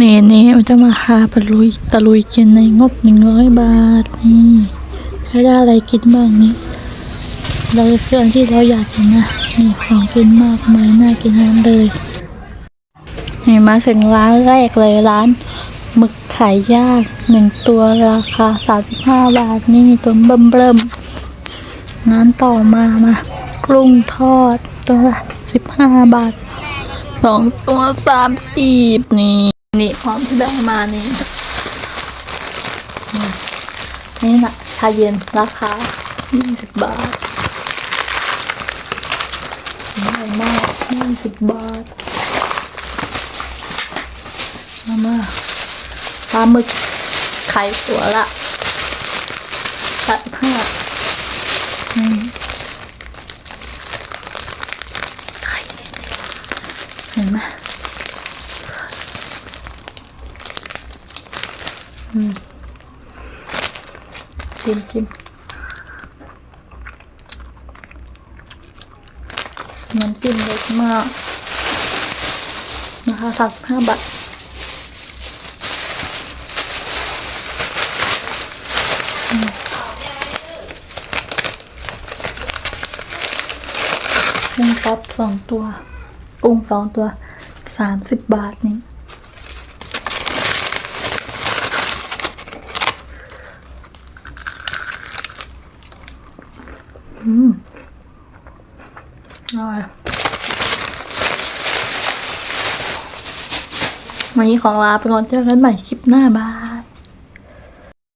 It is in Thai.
นี่นี่มันจะมาหาปลุยตะลุยกินในงบหนึ่งร้อยบาทนี่ให้ได้อะไรกินบ้างนี่เราจะซื้ออันที่เราอยากกินนะนี่ของกินมากมายน่ากินทั้งนั้นเลยนี่มาถึงร้านแรกเลยร้านหมึกไข่ย่างหนึ่งตัวราคาสามสิบห้าบาทนี่ตัวเบิ่มเบิ่มๆร้านต่อมามากุ้งทอดตัวละสิบห้าบาทสองตัวสามสิบนี่ นี่พร้อมที่ได้มานี่นี่นะชาเย็นราคายี่สิบาทง่ายมากยี่สิบาท มามาปลาหมึกไข่ตัวละแปดห้านี่ไข่เห็นไหม ชิมชิมน้ำจิ้มเล็กมาก นะคะสักห้าบาทอุ้งป๊อปสองตัว กุ้งสองตัวสามสิบบาทนี่ อร่อยวันนี้ของลาไปก่อนเจอกันใหม่คลิปหน้าบาย